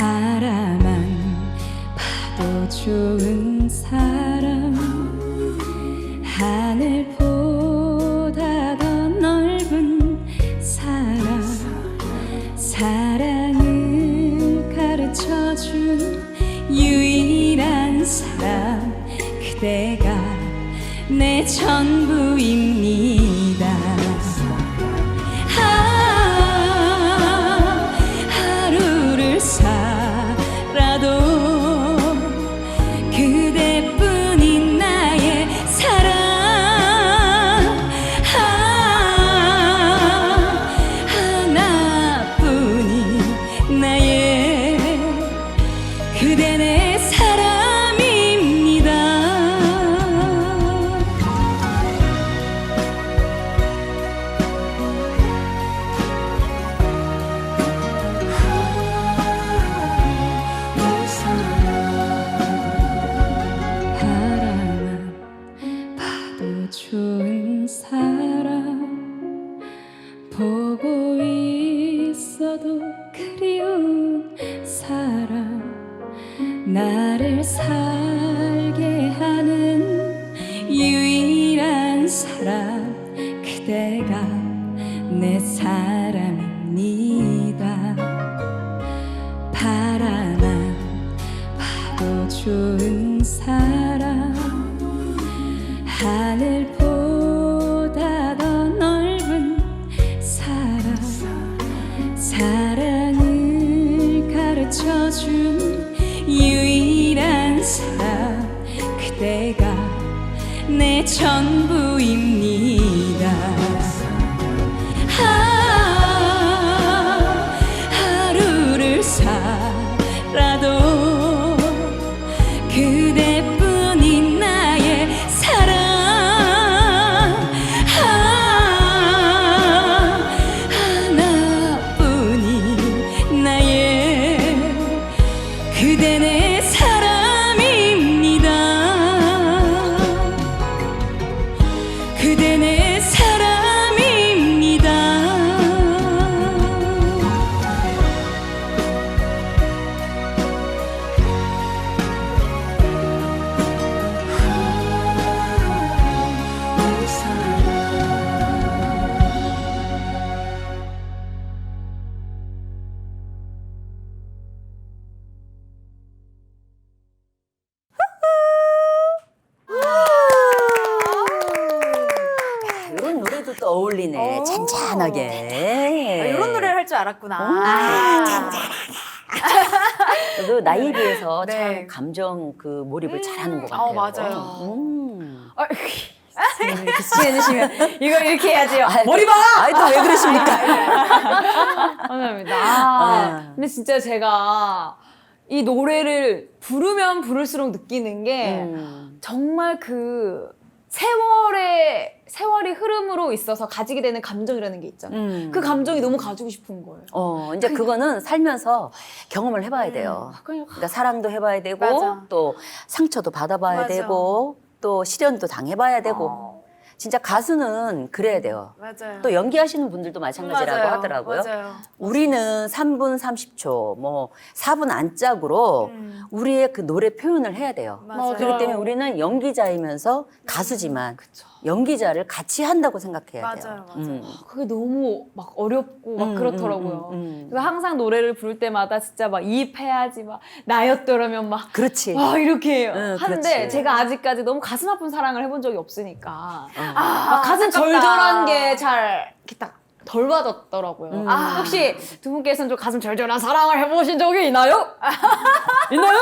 바라만 봐도 좋은 사람. 하늘 전부입니다 어울리네. 오. 잔잔하게. 아, 이런 노래를 할 줄 알았구나. 아, 그 나이에 비해서 네. 참 감정 그 몰입을 잘하는 것 어, 같아요. 맞아요. 음. 아, 이렇게 수행해주시면 이거 이렇게 해야지요. 머리 봐! 아이 또 왜 그러십니까? 감사합니다. 아, 아. 근데 진짜 제가 이 노래를 부르면 부를수록 느끼는 게 음. 정말 그 세월의 세월이 흐름으로 있어서 가지게 되는 감정이라는 게 있잖아요. 음. 그 감정이 너무 가지고 싶은 거예요. 어, 이제 그거는 살면서 경험을 해봐야 돼요. 그냥 그러니까 사랑도 해봐야 되고 맞아. 또 상처도 받아봐야 맞아. 되고 또 시련도 당해봐야 되고 어, 진짜 가수는 그래야 돼요. 맞아요. 또 연기하시는 분들도 마찬가지라고 맞아요. 하더라고요. 맞아요. 우리는 3분 30초, 뭐 4분 안짝으로 음, 우리의 그 노래 표현을 해야 돼요. 맞아요. 그렇기 때문에 우리는 연기자이면서 가수지만 연기자를 같이 한다고 생각해야 돼요. 맞아요, 맞아요. 음. 그게 너무 막 어렵고 막 음, 그렇더라고요. 음, 음, 음. 그래서 항상 노래를 부를 때마다 진짜 막 이입해야지 막 나였더라면 막 그렇지. 와 이렇게 응, 하는데 그렇지. 제가 아직까지 너무 가슴 아픈 사랑을 해본 적이 없으니까 어. 아, 막 가슴 안타깝다. 절절한 게 잘 이렇게 딱 덜 받았더라고요. 음. 아, 혹시 두 분께서는 좀 가슴 절절한 사랑을 해보신 적이 있나요? 있나요?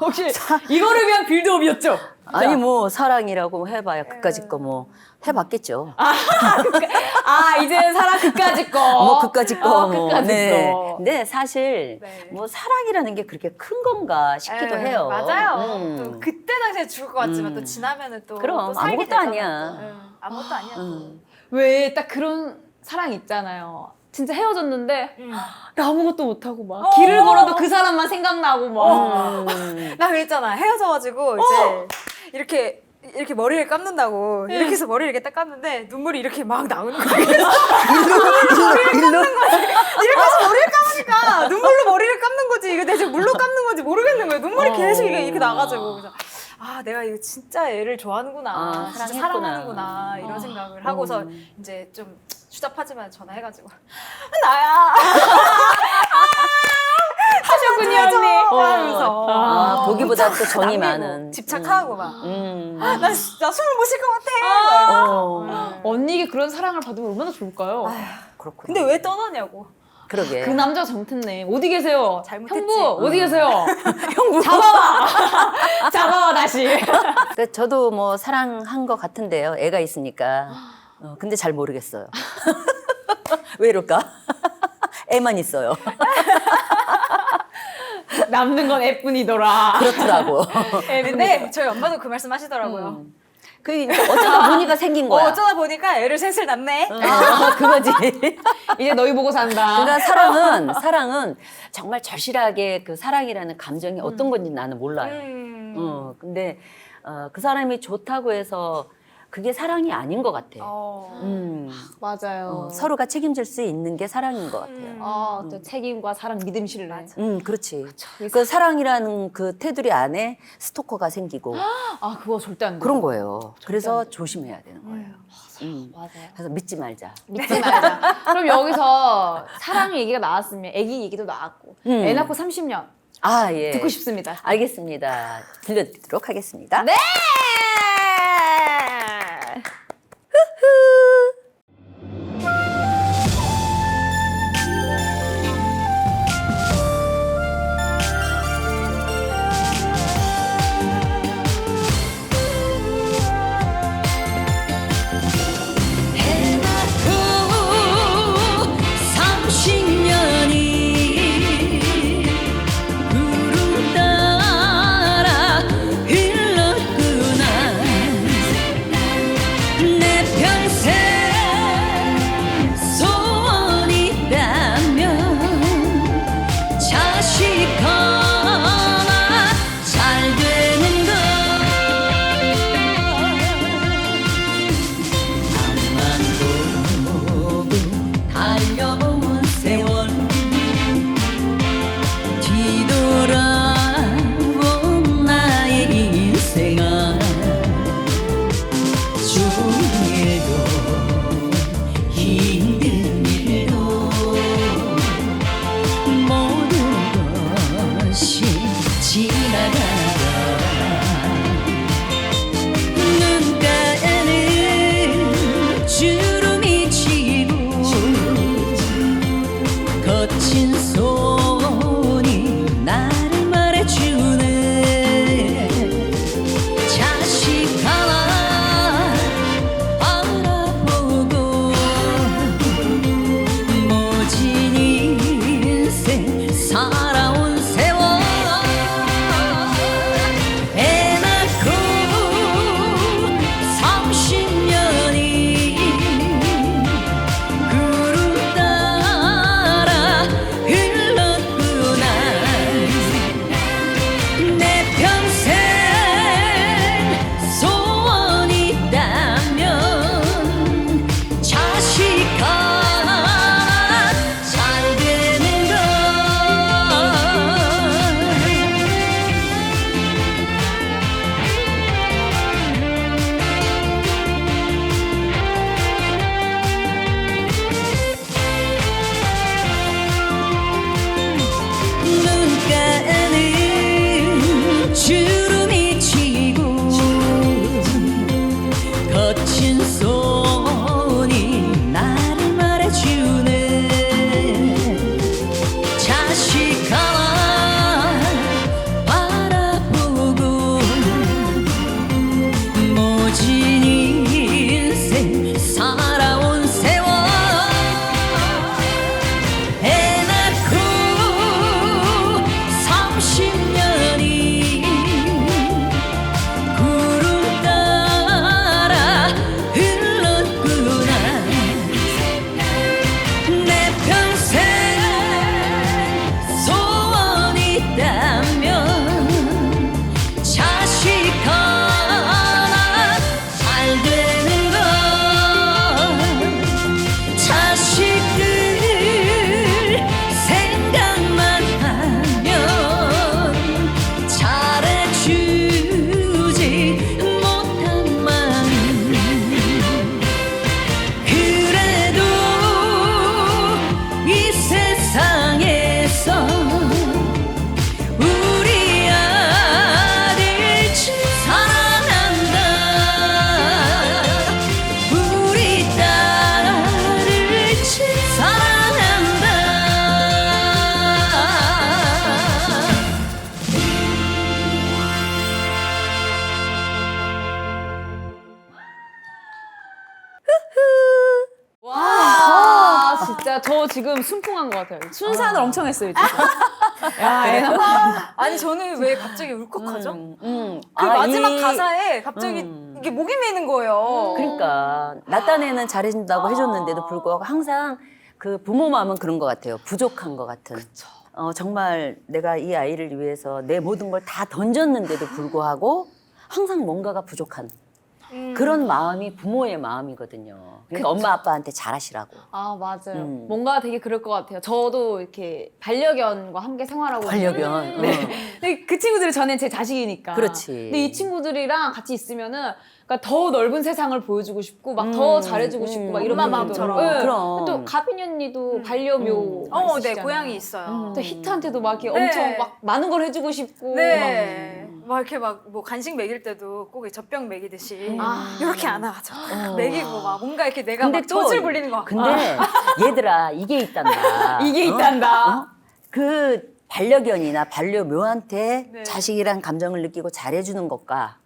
혹시 이거를 위한 빌드업이었죠? 아니 뭐 사랑이라고 해봐야 그까짓 거 뭐 해봤겠죠. 아 이제 사랑 그까짓 거. 뭐 그까짓 거. 어, 뭐. 그까짓 네. 거. 근데 사실 네. 뭐 사랑이라는 게 그렇게 큰 건가 싶기도 에, 해요. 맞아요. 음. 또 그때 당시에 죽을 것 같지만 음. 또 지나면은 또, 그럼, 또 살게 아무것도 아니야. 또. 응, 아무것도 아니야. 또. 음. 왜 딱 그런 사랑 있잖아요. 진짜 헤어졌는데 음. 나 아무것도 못하고 막 어. 길을 걸어도 그 사람만 생각나고 막 음. 나 그랬잖아. 헤어져가지고 이제 이렇게 이렇게 머리를 감는다고 이렇게 해서 머리를 이렇게 딱 감는데 눈물이 이렇게 막 나오는 거야. 그래서 일로 이렇게 해서 머리를 감으니까 눈물로 머리를 감는 거지. 이거 지금 물로 감는 건지 모르겠는 거야. 눈물이 어. 계속 이게 이렇게 나가지고 그래서 아 내가 이거 진짜 애를 좋아하는구나, 아, 진짜 사랑했구나. 사랑하는구나 이런 어. 생각을 하고서 음. 이제 좀 추잡하지만 전화해가지고 나야 하셨군요 언니. 하면서 아, 보기보다 또 정이 남기고 많은. 집착하고 막. 음. 나, 나 숨을 못쉴것 같아. 막 어. 언니에게 그런 사랑을 받으면 얼마나 좋을까요? 그렇구나. 근데 왜 떠나냐고. 그러게. 그 남자 잘못했네. 어디 계세요? 잘못했지. 형부 어디 계세요? 형부 잡아와. 잡아와 다시. 그러니까 저도 뭐 사랑한 것 같은데요. 애가 있으니까. 어, 근데 잘 모르겠어요. 왜 이럴까? 애만 있어요. 남는 건 애뿐이더라. 그렇더라고. 근데 저희 엄마도 그 말씀 하시더라고요. 음. 그 어쩌다 보니까 생긴 어, 거야. 어쩌다 보니까 애를 셋을 낳네. 어, 그거지. 이제 너희 보고 산다. 그러니까 사랑은 사랑은 정말 절실하게 그 사랑이라는 감정이 어떤 건지 나는 몰라요. 음. 어, 근데 어, 그 사람이 좋다고 해서 그게 사랑이 아닌 것 같아. 어. 음, 맞아요. 어, 서로가 책임질 수 있는 게 사랑인 것 같아요. 음. 아, 또 책임과 사랑, 믿음, 신뢰. 음, 그렇지. 그 사랑이라는 그 테두리 안에 스토커가 생기고 아, 그거 절대 안 돼. 그런 거예요. 그래서 조심해야 되는 거예요. 음. 맞아요. 그래서 믿지 말자. 믿지 말자. 그럼 여기서 사랑 얘기가 나왔으면 애기 얘기도 나왔고 음. 애 낳고 30년 아, 예. 듣고 싶습니다. 알겠습니다. 들려드리도록 하겠습니다. 네. 순산을 엄청 했어요. 야, 애 낳고. 아니 저는 왜 갑자기 울컥하죠? 음, 음. 그 아, 마지막 이- 가사에 갑자기 음. 이게 목이 메는 거예요. 그러니까 나 딴에는 잘해준다고 해줬는데도 불구하고 항상 그 부모 마음은 그런 것 같아요. 부족한 것 같은. 어, 정말 내가 이 아이를 위해서 내 모든 걸 다 던졌는데도 불구하고 항상 뭔가가 부족한 음. 그런 마음이 부모의 마음이거든요. 그러니까 엄마 아빠한테 잘하시라고. 아, 맞아요. 음. 뭔가 되게 그럴 것 같아요. 저도 이렇게 반려견과 함께 생활하고. 반려견. 있는데 어. 근데 그 친구들이 저는 제 자식이니까. 그렇지. 근데 이 친구들이랑 같이 있으면은 그러니까 더 넓은 세상을 보여주고 싶고 막 더 음, 잘해주고 음. 싶고 막 이런 엄마 마음처럼. 마음처럼. 그럼. 또 가빈 언니도 반려묘. 음. 어, 네 있으시잖아요. 고양이 있어요. 또 히트한테도 막 이렇게 네. 엄청 막 많은 걸 해주고 싶고. 네. 막 이렇게 막 뭐 간식 먹일 때도 꼭 젖병 먹이듯이 아. 이렇게 안아가지고 어. 먹이고 막 뭔가 이렇게 내가 근데 막 또- 젖을 불리는 거. 근데 얘들아 이게 있단다. 이게 어? 있단다. 어? 그 반려견이나 반려묘한테 네. 자식이란 감정을 느끼고 잘해주는 것과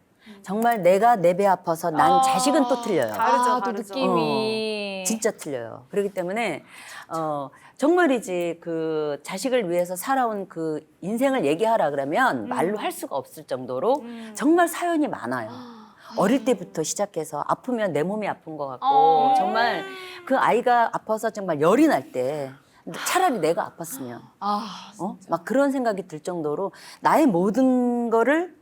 정말 내가 내 배 아파서 난 아. 자식은 또 틀려요. 다르죠, 아, 또 다르죠. 느낌이. 진짜 틀려요. 그렇기 때문에 어 정말이지 그 자식을 위해서 살아온 그 인생을 얘기하라 그러면 말로 할 수가 없을 정도로 음. 정말 사연이 많아요. 어릴 때부터 시작해서 아프면 내 몸이 아픈 것 같고 어. 정말 그 아이가 아파서 정말 열이 날 때 차라리 내가 아팠으면 아, 어? 막 그런 생각이 들 정도로 나의 모든 거를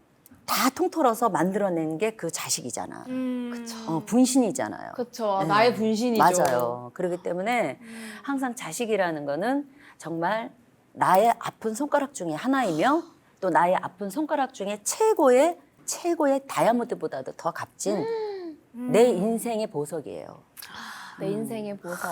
다 통틀어서 만들어낸 게 그 자식이잖아. 음. 어, 분신이잖아요. 그쵸. 네. 나의 분신이죠. 맞아요. 그렇기 때문에 항상 자식이라는 거는 정말 나의 아픈 손가락 중에 하나이며 또 나의 아픈 손가락 중에 최고의 최고의 다이아몬드보다도 더 값진 내 인생의 보석이에요. 내 인생의 보석.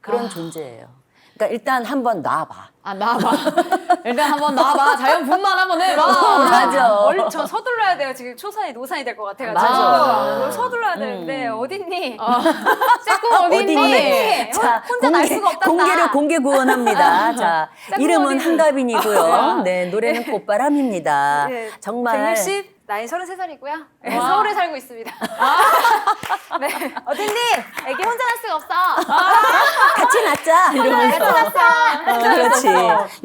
그런 존재예요. 그러니까 일단 한번 놔봐. 아, 나와봐. 일단 한번 나와봐. 자연 분만 한번 해봐. 맞아. 얼른 저 서둘러야 돼요. 지금 초산이 노산이 될 것 같아가지고 맞아. 이걸 서둘러야 되는데 음. 어딨니? 짝꿍 어딨니? 어디니? 자, 혼자 날 수가 없단다. 공개로 공개 구원합니다. 자, 이름은 어디니? 한가빈이고요. 네, 노래는 꽃바람입니다. 네, 정말 160 나이 33살이고요. 네, 와. 서울에 살고 있습니다. 네. 어딨니? 애기 혼자 날 수가 없어. 같이 낳자 이러면서. 낳자. 어, 그렇지.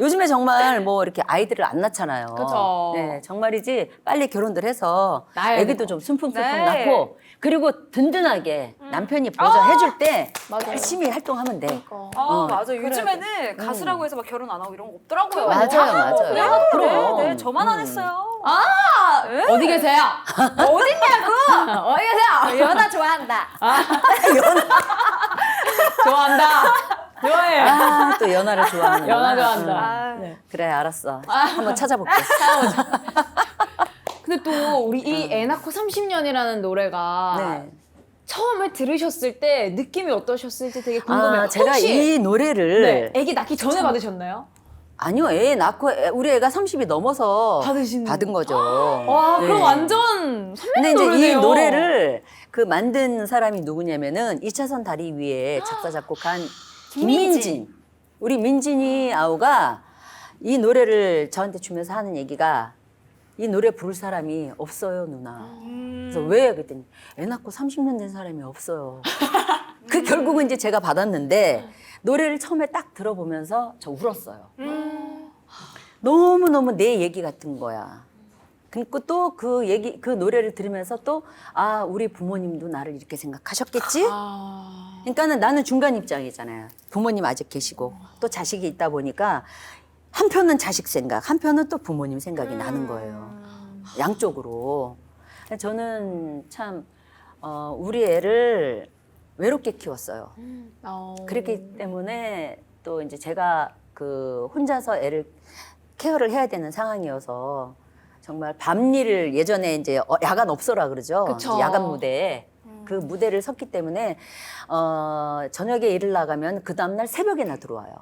요즘에 정말 뭐 이렇게 아이들을 안 낳잖아요. 그쵸. 네, 정말이지 빨리 결혼들 해서 낳아야 애기도. 좀 순풍순풍 네. 낳고 그리고 든든하게 남편이 보좌해줄 때 맞아요. 열심히 활동하면 돼. 그러니까. 아, 어, 맞아. 요즘에는 가수라고 해서 막 결혼 안 하고 이런 거 없더라고요. 맞아요, 맞아요. 네, 그럼. 네, 네, 저만 안 음. 했어요. 어디 계세요? 어딨냐고? 어디 계세요? 연하 좋아한다. 좋아한다. 좋아해. 아, 또 연하를 좋아하는 연하 좋아한다. 아, 네. 그래, 알았어. 한번 찾아볼게. 근데 또 우리 이 애 낳고 30년이라는 노래가 네. 처음에 들으셨을 때 느낌이 어떠셨을지 되게 궁금해요. 아, 제가 혹시 이 노래를 네, 아기 낳기 전에 받으셨나요? 아니요, 애 낳고 애- 우리 애가 30이 넘어서 받으신 받은 거죠. 와, 네. 그럼 완전 선배 근데 이제 노래네요. 이 노래를 그 만든 사람이 누구냐면은 2차선 다리 위에 작사 작곡한 김민진. 우리 민진이 아우가 이 노래를 저한테 주면서 하는 얘기가 이 노래 부를 사람이 없어요, 누나. 그래서 왜? 그랬더니 애 낳고 30년 된 사람이 없어요. 그 결국은 이제 제가 받았는데 노래를 처음에 딱 들어보면서 저 울었어요. 너무 너무 내 얘기 같은 거야. 그리고 또 그 얘기, 그 노래를 들으면서 또, 아, 우리 부모님도 나를 이렇게 생각하셨겠지? 아, 그러니까는 나는 중간 입장이잖아요. 부모님 아직 계시고, 또 자식이 있다 보니까, 한편은 자식 생각, 한편은 또 부모님 생각이 나는 거예요. 양쪽으로. 저는 참, 어, 우리 애를 외롭게 키웠어요. 어. 그렇기 때문에 또 이제 제가 그 혼자서 애를 케어를 해야 되는 상황이어서 정말 밤일을 예전에 이제 어, 야간 없어라 그러죠. 야간 무대. 그 무대를 섰기 때문에 어, 저녁에 일을 나가면 그 다음날 새벽에나 들어와요.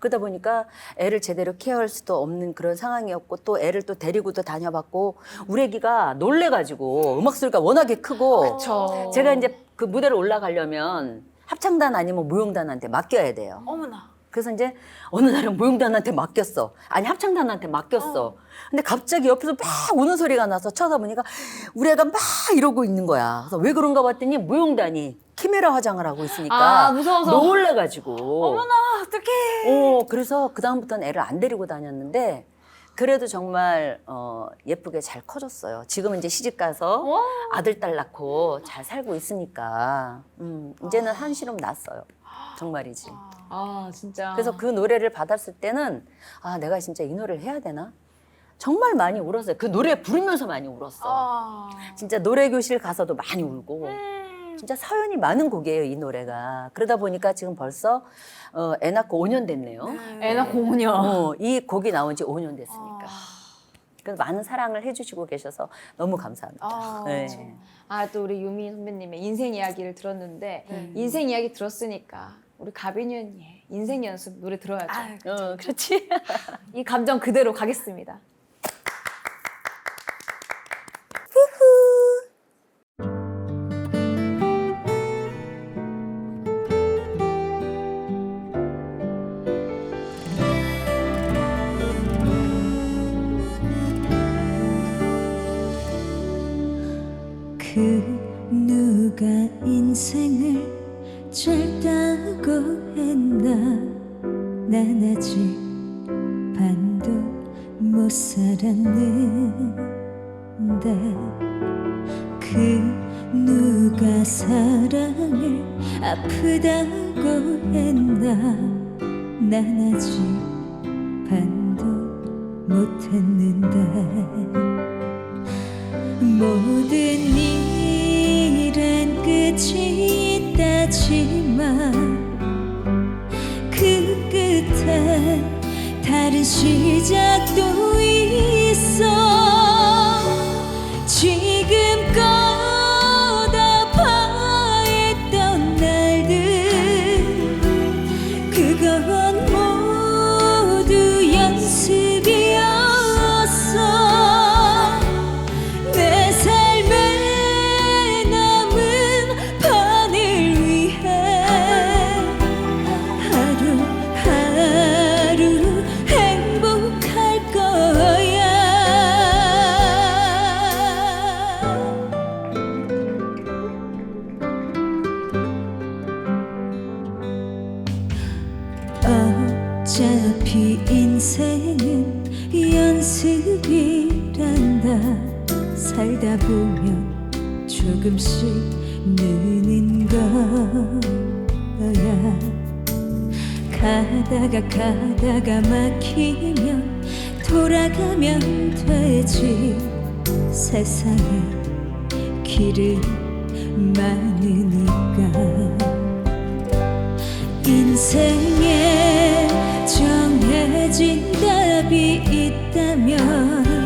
그러다 보니까 애를 제대로 케어할 수도 없는 그런 상황이었고 또 애를 또 데리고도 다녀봤고 우리 애기가 놀래가지고 음악 소리가 워낙에 크고 그쵸. 제가 이제 그 무대를 올라가려면 합창단 아니면 무용단한테 맡겨야 돼요. 어머나. 그래서 이제 어느 날은 무용단한테 맡겼어. 아니 합창단한테 맡겼어. 근데 갑자기 옆에서 막 우는 소리가 나서 쳐다보니까 우리 애가 막 이러고 있는 거야. 그래서 왜 그런가 봤더니 무용단이 키메라 화장을 하고 있으니까 아, 무서워서. 놀래가지고 어머나 어떡해. 어, 그래서 그 다음부터는 애를 안 데리고 다녔는데 그래도 정말 어, 예쁘게 잘 커졌어요. 지금은 이제 시집 가서 와. 아들 딸 낳고 잘 살고 있으니까 음, 이제는 한시름 났어요. 정말이지. 아 진짜. 그래서 그 노래를 받았을 때는 아 내가 진짜 이 노래를 해야 되나? 정말 많이 울었어요. 그 노래 부르면서 많이 울었어. 아. 진짜 노래 교실 가서도 많이 울고. 음. 진짜 사연이 많은 곡이에요 이 노래가. 그러다 보니까 지금 벌써 어, 애 낳고 5년 됐네요. 애나 공녀. 어, 이 곡이 나온 지 5년 됐으니까. 아. 그래서 많은 사랑을 해주시고 계셔서 너무 감사합니다. 아. 네. 아또 우리 유미 선배님의 인생 이야기를 들었는데 네. 인생 이야기 들었으니까 우리 가빈이 언니의 인생 연습 노래 들어야죠. 아유, 어, 그렇지. 이 감정 그대로 가겠습니다. 끝이 있다지만 그 끝에 다른 시작도 연습이란다. 살다 보면 조금씩 느는 거야. 가다가 가다가 막히면 돌아가면 되지. 세상에 길은 많으니까. 인생에 정 해진 답이 있다면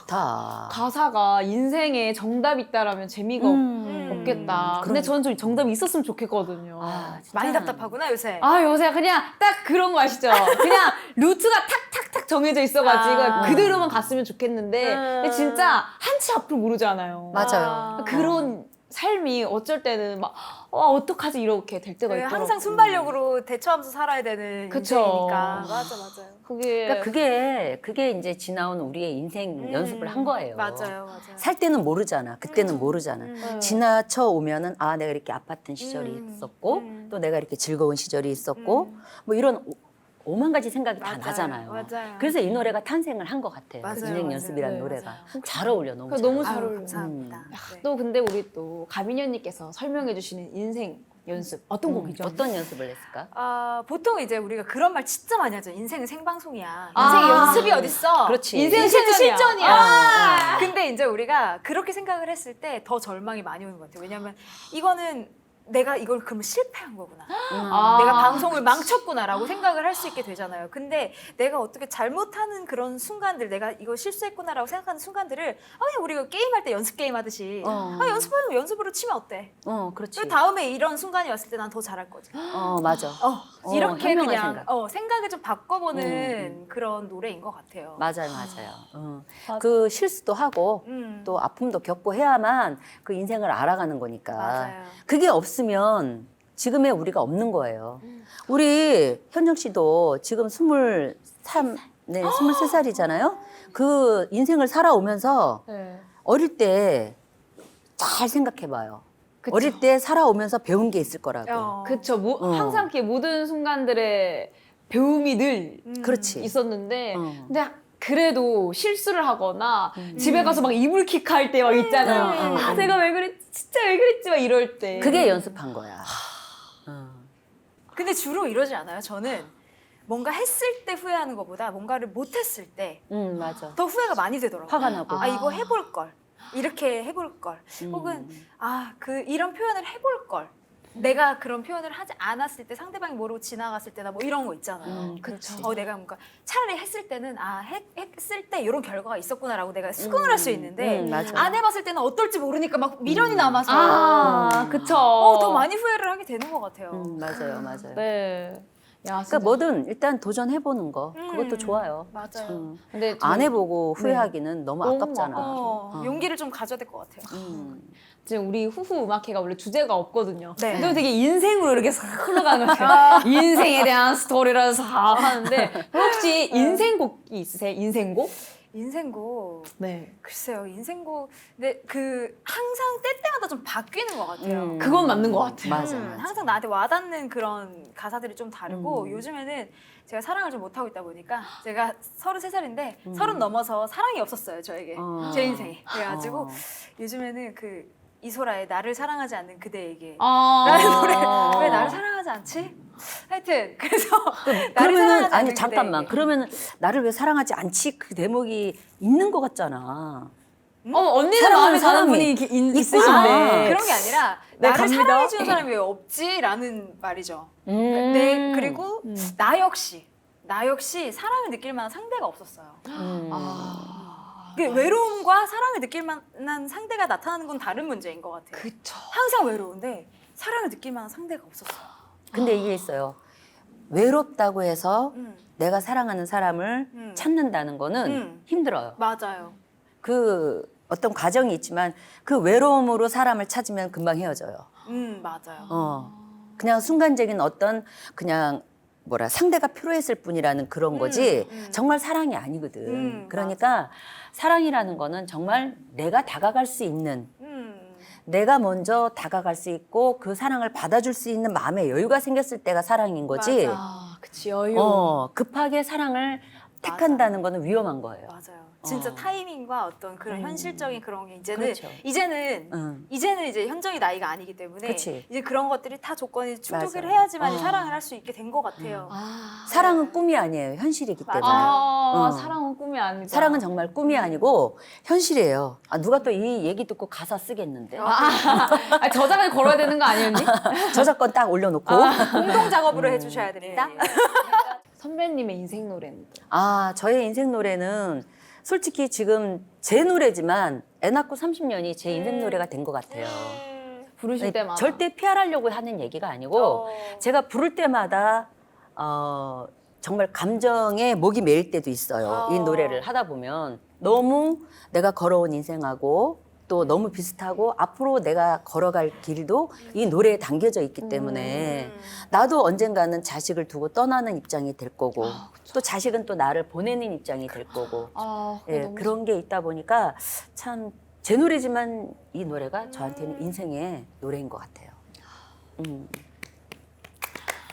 좋다. 가사가 인생에 정답 있다라면 재미가 음. 없겠다. 근데 저는 좀 정답이 있었으면 좋겠거든요. 아, 진짜. 많이 답답하구나 요새. 아 요새 그냥 딱 그런 거 아시죠? 그냥 루트가 탁탁탁탁 정해져 있어가지고 아. 그대로만 갔으면 좋겠는데 음. 근데 진짜 한 치 앞을 모르잖아요. 맞아요. 그런 삶이 어쩔 때는 막 어, 어떡하지 이렇게 될 때가 네, 있더라고요. 항상 순발력으로 대처하면서 살아야 되는 그쵸. 인생이니까 맞아 맞아요. 그게 그러니까 그게 그게 이제 지나온 우리의 인생 음, 연습을 한 거예요. 맞아요, 맞아요. 살 때는 모르잖아. 그때는 모르잖아. 음. 지나쳐 오면은 아 내가 이렇게 아팠던 시절이 음, 있었고 음. 또 내가 이렇게 즐거운 시절이 있었고 음. 뭐 이런 오- 오만 가지 생각이 다 맞아요, 나잖아요. 맞아요. 그래서 이 노래가 탄생을 한 것 같아요. 맞아요, 인생 맞아요. 연습이라는 네, 노래가 맞아요. 잘 어울려 너무. 잘 너무 어울려. 잘 아유, 어울려요. 감사합니다. 음. 네. 또 근데 우리 또 가민현님께서 설명해 주시는 인생 연습 어떤 음, 곡이죠? 어떤 연습을 했을까? 아, 보통 이제 우리가 그런 말 진짜 많이 하죠. 인생은 생방송이야. 아. 인생의 연습이 어딨어? 그렇지. 인생은 실전이야. 실전이야. 아. 근데 이제 우리가 그렇게 생각을 했을 때 더 절망이 많이 오는 것 같아요. 왜냐면 이거는 내가 이걸 그러면 실패한 거구나. 아. 내가 방송을 망쳤구나라고 생각을 할 수 있게 되잖아요. 근데 내가 어떻게 잘못하는 그런 순간들, 내가 이거 실수했구나라고 생각하는 순간들을 아, 그냥 우리가 게임할 때 연습 게임 하듯이 어. 아, 연습하는 거 연습으로 치면 어때? 어, 그렇지. 그리고 다음에 이런 순간이 왔을 때 난 더 잘할 거지. 어, 맞아. 어, 어, 이렇게 현명한 그냥 생각. 어, 생각을 좀 바꿔보는 음, 그런 노래인 것 같아요. 맞아요, 맞아요. 어. 맞아. 그 실수도 하고 음, 또 아픔도 겪고 해야만 그 인생을 알아가는 거니까. 맞아요. 그게 없 으면 지금의 우리가 없는 거예요. 우리 현정 씨도 지금 23, 네, 23살이잖아요. 그 인생을 살아오면서 네. 어릴 때 잘 생각해 봐요. 그쵸. 어릴 때 살아오면서 배운 게 있을 거라고. 어. 그쵸. 모, 어. 항상 이렇게 모든 순간들의 배움이 늘 음. 그렇지. 있었는데 어. 근데 그래도 실수를 하거나 음. 집에 가서 막 이불킥 할 때 막 있잖아요. 음. 아 내가 왜 그랬지? 진짜 왜 그랬지? 막 이럴 때. 그게 연습한 거야. 어. 근데 주로 이러지 않아요. 저는 뭔가 했을 때 후회하는 것보다 뭔가를 못했을 때더 응, 맞아. 후회가 많이 되더라고요. 화가 나고. 아 이거 해볼 걸. 이렇게 해볼 걸. 음. 혹은 아 그 이런 표현을 해볼 걸. 내가 그런 표현을 하지 않았을 때 상대방이 모르고 지나갔을 때나 뭐 이런 거 있잖아요. 음, 그쵸. 어 내가 뭔가 차라리 했을 때는 아 했, 했을 때 이런 결과가 있었구나라고 내가 수긍을 할 수 있는데 음, 맞아. 안 해봤을 때는 어떨지 모르니까 막 미련이 남아서 아, 음. 그쵸. 어, 더 많이 후회를 하게 되는 것 같아요. 음, 맞아요, 맞아요. 네. 야, 그러니까 뭐든 일단 도전해보는 거 음. 그것도 좋아요. 맞아요. 음. 근데 안 해보고 후회하기는 너무 너무 아깝잖아. 어, 어. 용기를 좀 가져야 될 것 같아요. 음. 지금 우리 후후 음악회가 원래 주제가 없거든요. 네. 근데 되게 인생으로 이렇게 싹 흘러가는 것 같아요. 인생에 대한 스토리를 싹 하는데 혹시 인생곡이 있으세요? 인생곡? 인생곡 네. 글쎄요 인생곡 근데 그 항상 때 때마다 좀 바뀌는 것 같아요. 음. 그건 맞는 것 같아요. 맞아, 음, 맞아. 항상 나한테 와닿는 그런 가사들이 좀 다르고 음. 요즘에는 제가 사랑을 좀 못하고 있다 보니까 제가 33살인데 음. 서른 넘어서 사랑이 없었어요 저에게 어. 제 인생에 그래가지고 어. 요즘에는 그 이소라의 나를 사랑하지 않는 그대에게 아. 라는 노래 어. 왜 나를 사랑하지 않지? 하여튼 그래서 나를 그러면은 사랑하지 아니 잠깐만. 그대에게. 그러면은 나를 왜 사랑하지 않지? 그 대목이 있는 것 같잖아. 어, 언니는 사랑하는 마음에 사람이 분이 있- 있구나. 있으신데. 아, 그런 게 아니라 네, 나를 갑니다. 사랑해 주는 사람이 왜 없지라는 말이죠. 음. 네 그리고 음. 나 역시 나 역시 사랑을 느낄 만한 상대가 없었어요. 음. 아. 그 외로움과 사랑을 느낄 만한 상대가 나타나는 건 다른 문제인 것 같아요. 그쵸. 항상 외로운데 사랑을 느낄 만한 상대가 없었어요. 근데 이게 있어요. 외롭다고 해서 음, 내가 사랑하는 사람을 음. 찾는다는 거는 음. 힘들어요. 맞아요. 그 어떤 과정이 있지만 그 외로움으로 사람을 찾으면 금방 헤어져요. 음 맞아요. 어. 그냥 순간적인 어떤 그냥 뭐라 상대가 필요했을 뿐이라는 그런 거지 음, 음. 정말 사랑이 아니거든. 음, 그러니까 사랑이라는 거는 정말 내가 다가갈 수 있는 음. 내가 먼저 다가갈 수 있고 그 사랑을 받아줄 수 있는 마음의 여유가 생겼을 때가 사랑인 거지. 맞아. 아, 그치, 여유. 어, 급하게 사랑을 택한다는 거는 위험한 거예요. 맞아요. 진짜 어. 타이밍과 어떤 그런 음. 현실적인 그런 게 이제는 그렇죠. 이제는 응. 이제는 이제 현정이 나이가 아니기 때문에 그치. 이제 그런 것들이 다 조건이 충족을 맞아. 해야지만 어. 사랑을 할 수 있게 된 것 같아요. 아. 사랑은 꿈이 아니에요. 현실이기 때문에. 아, 어. 사랑은 꿈이 아니다. 사랑은 정말 꿈이 아니고 현실이에요. 아, 누가 또 이 얘기 듣고 가사 쓰겠는데. 어. 아, 저작을 걸어야 되는 거 아니었니? 저작권 딱 올려놓고. 공동 작업으로 음. 해주셔야 됩니다. 네. 선배님의 인생 노래는 또? 아, 저의 인생 노래는 솔직히 지금 제 노래지만 애 낳고 30년이 제 인생 음. 노래가 된 것 같아요. 음. 부르실 아니, 때마다. 절대 피하려고 하는 얘기가 아니고 어. 제가 부를 때마다 어, 정말 감정에 목이 메일 때도 있어요. 이 어. 노래를 하다 보면 너무 내가 걸어온 인생하고 또 너무 비슷하고 앞으로 내가 걸어갈 길도 이 노래에 담겨져 있기 때문에 음. 나도 언젠가는 자식을 두고 떠나는 입장이 될 거고 또 자식은 또 나를 보내는 입장이 될 거고 아, 예, 그런 게 있다 보니까 참 제 노래지만 이 노래가 저한테는 인생의 노래인 것 같아요. 음.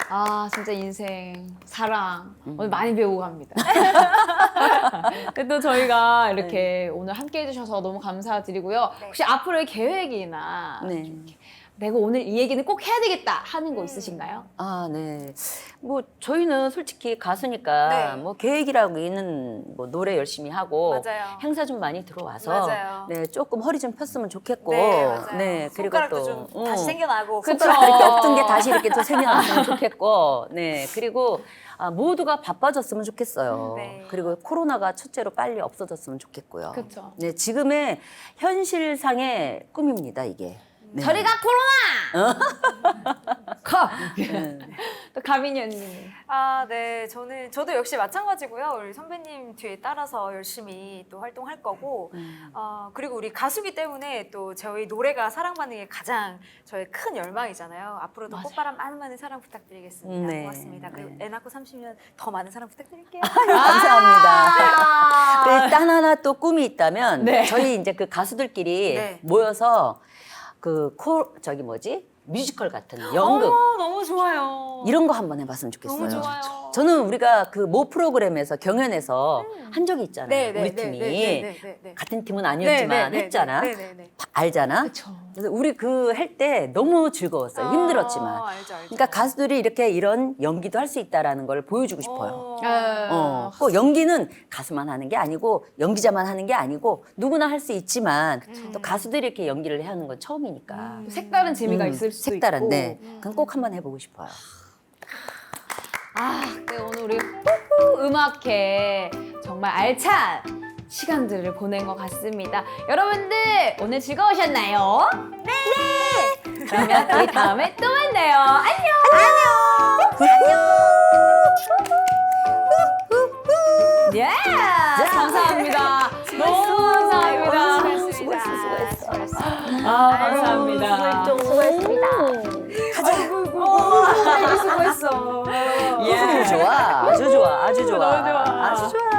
아 진짜 인생 사랑 음. 오늘 많이 배우고 갑니다. 근데 또 저희가 이렇게 오늘 함께 해주셔서 너무 감사드리고요. 네. 혹시 앞으로의 계획이나 네. 내가 오늘 이 얘기는 꼭 해야 되겠다 하는 거 있으신가요? 아, 네. 뭐 저희는 솔직히 가수니까 네. 뭐 계획이라고 있는 뭐 노래 열심히 하고 맞아요. 행사 좀 많이 들어와서 맞아요. 네 조금 허리 좀 폈으면 좋겠고 네, 맞아요. 네, 그리고 손가락도 또좀 음, 다시 생겨나고 그쵸. 손가락 이렇게 없던 게 다시 이렇게 또 생겨났으면 좋겠고 네 그리고 아, 모두가 바빠졌으면 좋겠어요. 네. 그리고 코로나가 첫째로 빨리 없어졌으면 좋겠고요. 그쵸. 네 지금의 현실상의 꿈입니다 이게. 네. 저리 가 코로나! 가! 네. 또 가민이 언니. 아, 네. 저는 저도 역시 마찬가지고요. 우리 선배님 뒤에 따라서 열심히 또 활동할 거고, 음. 어, 그리고 우리 가수기 때문에 또 저희 노래가 사랑받는 게 가장 저의 큰 열망이잖아요. 앞으로도 맞아요. 꽃바람 많은 많은 사랑 부탁드리겠습니다. 네. 고맙습니다. 그리고 네. 애 낳고 30년 더 많은 사랑 부탁드릴게요. 감사합니다. 아~ 네, 딴 하나 또 꿈이 있다면 네. 저희 이제 그 가수들끼리 네. 모여서 그 코 저기 뭐지 뮤지컬 같은 연극 어, 너무 좋아요. 이런 거 한번 해봤으면 좋겠어요. 너무 좋아요. 저는 우리가 그 모 프로그램에서 경연에서 한 적이 있잖아요. 네, 네, 우리 네, 팀이 네, 네, 네, 네, 네. 같은 팀은 아니었지만 네, 네, 했잖아. 네, 네, 네. 바- 알잖아. 그쵸. 그래서 우리 그 할 때 너무 즐거웠어요. 힘들었지만. 아, 알죠, 알죠. 그러니까 가수들이 이렇게 이런 연기도 할 수 있다라는 걸 보여주고 싶어요. 어. 어, 꼭 연기는 가수만 하는 게 아니고 연기자만 하는 게 아니고 누구나 할 수 있지만 또 가수들이 이렇게 연기를 하는 건 처음이니까. 또 색다른 재미가 음, 있을 수도 색다른, 있고. 네. 그건 꼭 한번 해보고 싶어요. 아, 네, 오늘 우리 후후 음악회 정말 알찬 시간들을 보낸 것 같습니다. 여러분들 오늘 즐거우셨나요? 네. 그러면 우리 다음에 또 만나요. 안녕. 안녕. 예. 감사합니다. 너무 감사합니다. 수고했어, 수고했어. 아, 감사합니다. 수고했습니다. 어, 수고했어. 아주 좋아, 아주 좋아, 아주 좋아. 아주 좋아.